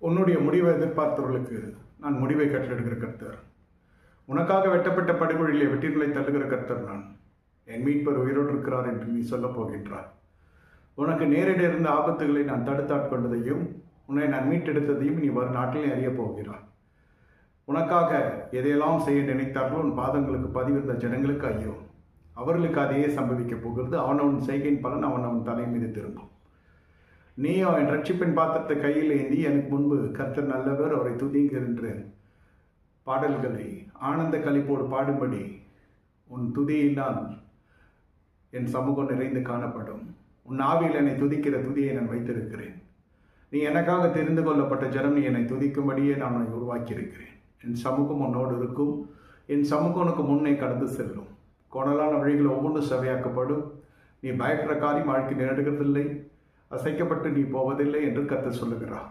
உன்னுடைய முடிவை எதிர்பார்த்தவர்களுக்கு நான் முடிவை கற்றெடுக்கிற கர்த்தர். உனக்காக வெட்டப்பட்ட படுகொழிலே வெட்டிகளை தள்ளுகிற கர்த்தர் நான். என் மீட்பர் உயிரோடு இருக்கிறார் என்று நீ சொல்லப் போகின்றாய். உனக்கு நேரிட இருந்த ஆபத்துகளை நான் தடுத்தாட்கொண்டதையும் உன்னை நான் மீட்டெடுத்ததையும் நீ வரும் நாட்டிலே அறியப் போகிறாய். உனக்காக எதையெல்லாம் செய்ய நினைத்தார்களோ உன் பாதங்களுக்கு பதிவிருந்த ஜனங்களுக்கு ஐயோ. அவர்களுக்கு அதையே சம்பவிக்கப் போகிறது. அவனவன் செய்கையின் பலன் அவன் தலை மீது திரும்பும். நீயோ என் ரட்சிப்பின் பாத்திரத்தை கையில் ஏந்தி எனக்கு முன்பு கர்த்தர் நல்லவர் அவரை துதிங்கின்ற பாடல்களை ஆனந்த கலிப்போடு பாடும்படி உன் துதியினால் என் சமூகம் நிறைந்து காணப்படும். உன் ஆவியில் என்னை துதிக்கிற துதியை நான் வைத்திருக்கிறேன். நீ எனக்காக தெரிந்து கொள்ளப்பட்ட ஜனம் நீ என்னை துதிக்கும்படியே நான் உன்னை உருவாக்கியிருக்கிறேன். என் சமூகம் உன்னோடு இருக்கும். என் சமூகம் உனக்கு முன்னே கடந்து செல்லும். கோணலான வழிகள் ஒவ்வொன்றும் சவையாக்கப்படும் நீ பயப்படுற காரியம் வாழ்க்கை நேரிடுகிறதில்லை. அசைக்கப்பட்டு நீ போவதில்லை என்று கத்து சொல்லுகிறார்.